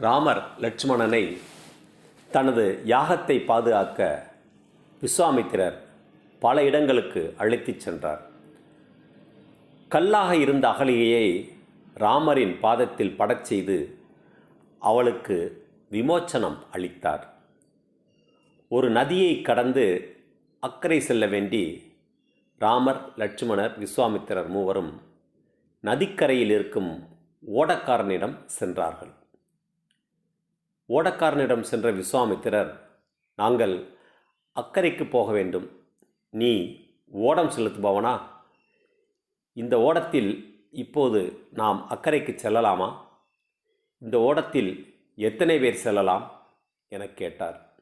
ராமர் லட்சுமணனை தனது யாகத்தை பாதுகாக்க விஸ்வாமித்திரர் பல இடங்களுக்கு அழைத்துச் சென்றார். கல்லாக இருந்த அகலிகையை ராமரின் பாதத்தில் படச் செய்து அவளுக்கு விமோச்சனம் அளித்தார். ஒரு நதியை கடந்து அக்கறை செல்ல வேண்டி ராமர் லட்சுமணர் விஸ்வாமித்திரர் மூவரும் நதிக்கரையில் இருக்கும் ஓடக்காரனிடம் சென்றார்கள். ஓடக்காரனிடம் சென்ற விஸ்வாமித்திரர் நாங்கள் அக்கறைக்கு போக வேண்டும். நீ ஓடம் செலுத்துபவனா? இந்த ஓடத்தில் இப்போது நாம் அக்கறைக்கு செல்லலாமா? இந்த ஓடத்தில் எத்தனை பேர் செல்லலாம்? என கேட்டார்.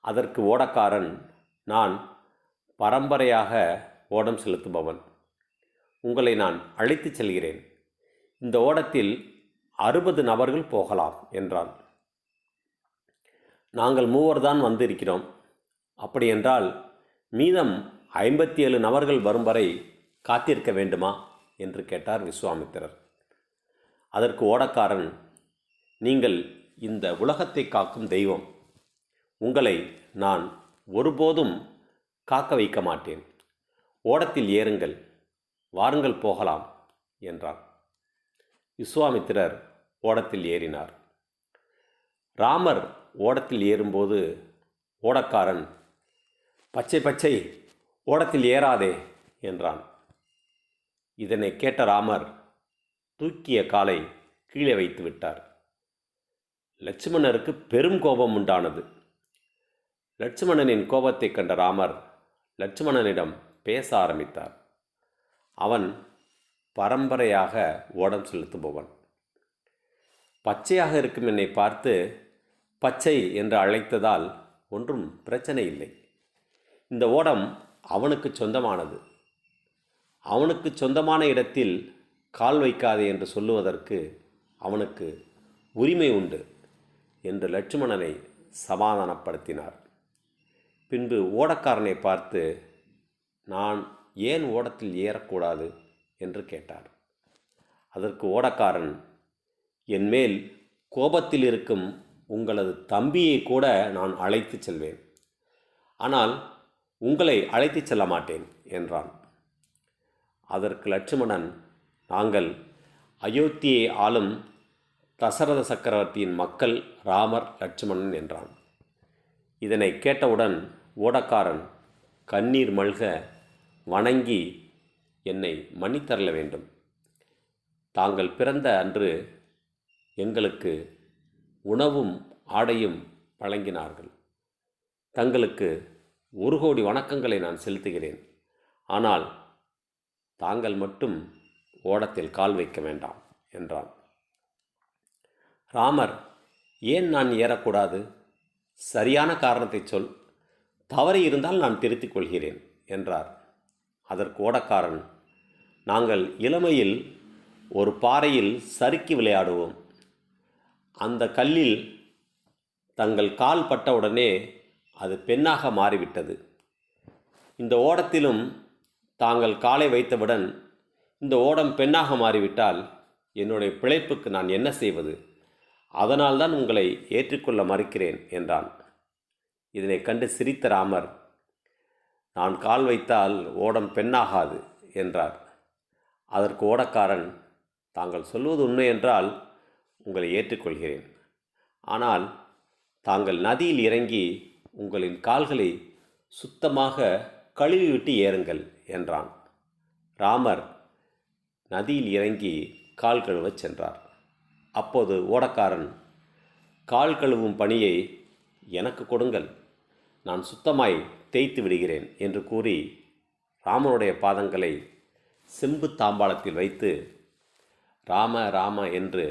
அதற்கு ஓடக்காரன் நான் பரம்பரையாக ஓடம் செலுத்துபவன். உங்களை நான் அழைத்துச் செல்கிறேன். இந்த ஓடத்தில் அறுபது நபர்கள் போகலாம் என்றான். நாங்கள் மூவர்தான் வந்திருக்கிறோம். அப்படியென்றால் மீதம் ஐம்பத்தி ஏழு நபர்கள் வரும் வரை காத்திருக்க வேண்டுமா? என்று கேட்டார் விஸ்வாமித்திரர். அதற்கு ஓடக்காரன் நீங்கள் இந்த உலகத்தை காக்கும் தெய்வம். உங்களை நான் ஒருபோதும் காக்க வைக்க மாட்டேன். ஓடத்தில் ஏறுங்கள் வாருங்கள் போகலாம் என்றார். விஸ்வாமித்திரர் ஓடத்தில் ஏறினார். ராமர் ஓடத்தில் ஏறும்போது ஓடக்காரன் பச்சை பச்சை ஓடத்தில் ஏறாதே என்றான். இதனை கேட்ட ராமர் தூக்கிய காலை கீழே வைத்து விட்டார். லட்சுமணருக்கு பெரும் கோபம் உண்டானது. லட்சுமணனின் கோபத்தை கண்ட ராமர் லட்சுமணனிடம் பேச ஆரம்பித்தார். அவன் பரம்பரையாக ஓடம் செலுத்துபவன். பச்சையாக இருக்கும் என்னை பார்த்து பச்சை என்று அழைத்ததால் ஒன்றும் பிரச்சனை இல்லை. இந்த ஓடம் அவனுக்கு சொந்தமானது. அவனுக்கு சொந்தமான இடத்தில் கால் வைக்காதே என்று சொல்லுவதற்கு அவனுக்கு உரிமை உண்டு என்று லட்சுமணனை சமாதானப்படுத்தினார். பின்பு ஓடக்காரனை பார்த்து நான் ஏன் ஓடத்தில் ஏறக்கூடாது? என்று கேட்டார். அதற்கு ஓடக்காரன் என்மேல் கோபத்தில் இருக்கும் உங்களது தம்பியை கூட நான் அழைத்துச் செல்வேன். ஆனால் உங்களை அழைத்துச் செல்ல மாட்டேன் என்றான். அதற்கு லட்சுமணன் நாங்கள் அயோத்தியை ஆளும் தசரத சக்கரவர்த்தியின் மக்கள் ராமர் லட்சுமணன் என்றான். இதனை கேட்டவுடன் ஓடக்காரன் கண்ணீர் மல்க வணங்கி என்னை மன்னித்தரல வேண்டும். தாங்கள் பிறந்த அன்று எங்களுக்கு உணவும் ஆடையும் வழங்கினார்கள் தங்களுக்கு ஒரு கோடி வணக்கங்களை நான் செலுத்துகிறேன். ஆனால் தாங்கள் மட்டும் ஓடத்தில் கால் வைக்க வேண்டாம் என்றான். ராமர் ஏன் நான் ஏறக்கூடாது? சரியான காரணத்தை சொல். தவறு இருந்தால் நான் திருத்திக் கொள்கிறேன் என்றார். அதற்கு ஓடக்காரன் நாங்கள் இளமையில் ஒரு பாறையில் சறுக்கி விளையாடுவோம். அந்த கல்லில் தங்கள் கால் பட்டவுடனே அது பெண்ணாக மாறிவிட்டது. இந்த ஓடத்திலும் தாங்கள் காலை வைத்தவுடன் இந்த ஓடம் பெண்ணாக மாறிவிட்டால் என்னுடைய பிழைப்புக்கு நான் என்ன செய்வது? அதனால்தான் உங்களை ஏற்றுக்கொள்ள மறுக்கிறேன் என்றான். இதனை கண்டு சிரித்த ராமர் நான் கால் வைத்தால் ஓடம் பெண்ணாகாது என்றார். அதற்கு ஓடக்காரன் தாங்கள் சொல்வது உண்மை என்றால் உங்களை ஏற்றுக்கொள்கிறேன். ஆனால் தாங்கள் நதியில் இறங்கி உங்களின் கால்களை சுத்தமாக கழுவிவிட்டு ஏறுங்கள் என்றான். ராமர் நதியில் இறங்கி கால் கழுவச் சென்றார். அப்போது ஓடக்காரன் கால் கழுவும் பணியை எனக்கு கொடுங்கள். நான் சுத்தமாய் தேய்த்து விடுகிறேன் என்று கூறி ராமனுடைய பாதங்களை செம்பு தாம்பாளத்தில் வைத்து ராம ராம என்று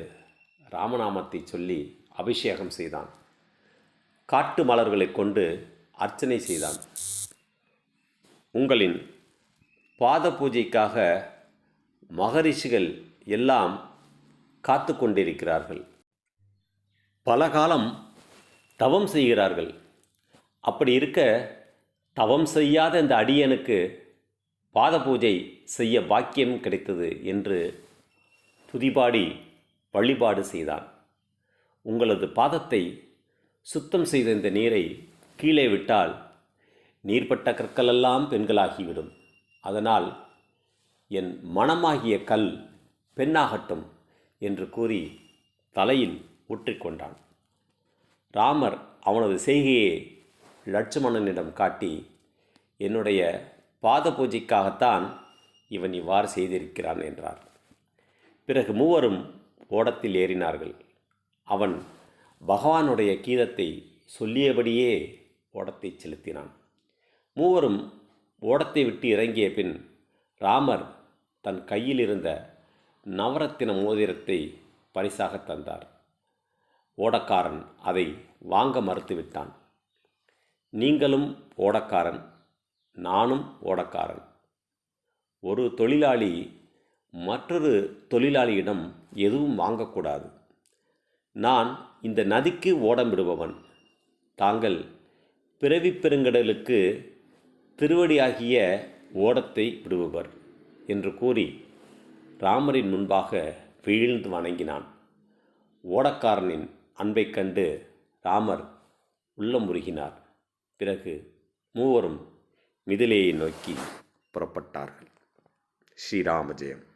ராமநாமத்தை சொல்லி அபிஷேகம் செய்தான். காட்டு மலர்களை கொண்டு அர்ச்சனை செய்தான். உங்களின் பாத பூஜைக்காக மகரிஷிகள் எல்லாம் காத்து கொண்டிருக்கிறார்கள். பல காலம் தவம் செய்கிறார்கள். அப்படி இருக்க தவம் செய்யாத இந்த அடியனுக்கு பாத பூஜை செய்ய பாக்கியம் கிடைத்தது என்று துதிபாடி வழிபாடு செய்தான். உங்களது பாதத்தை சுத்தம் செய்த இந்த நீரை கீழே விட்டால் நீர்ப்பட்ட கற்களெல்லாம் பெண்களாகிவிடும். அதனால் என் மனமாகிய கல் பெண்ணாகட்டும் என்று கூறி தலையில் ஊற்றிக்கொண்டான் ராமர் அவனது செய்கையை லட்சுமணனிடம் காட்டி என்னுடைய பாத பூஜைக்காகத்தான் இவன் இவ்வாறு செய்திருக்கிறான் என்றார். பிறகு மூவரும் ஓடத்தில் ஏறினார்கள். அவன் பகவானுடைய கீதத்தை சொல்லியபடியே ஓடத்தை செலுத்தினான். மூவரும் ஓடத்தை விட்டு இறங்கிய பின் ராமர் தன் கையில் இருந்த நவரத்தின மோதிரத்தை பரிசாக தந்தார். ஓடக்காரன் அதை வாங்க மறுத்துவிட்டான். நீங்களும் ஓடக்காரன் நானும் ஓடக்காரன். ஒரு தொழிலாளி மற்றொரு தொழிலாளியிடம் எதுவும் வாங்கக்கூடாது. நான் இந்த நதிக்கு ஓடம் விடுபவன் தாங்கள் பிறவி பெருங்கடலுக்கு திருவடியாகிய ஓடத்தை விடுபவர் என்று கூறி ராமரின் முன்பாக வீழ்ந்து வணங்கினான். ஓடக்காரனின் அன்பைக் கண்டு ராமர் உள்ளம் உருகினார். பிறகு மூவரும் மிதிலையை நோக்கி புறப்பட்டார்கள். ஸ்ரீராம ஜெயம்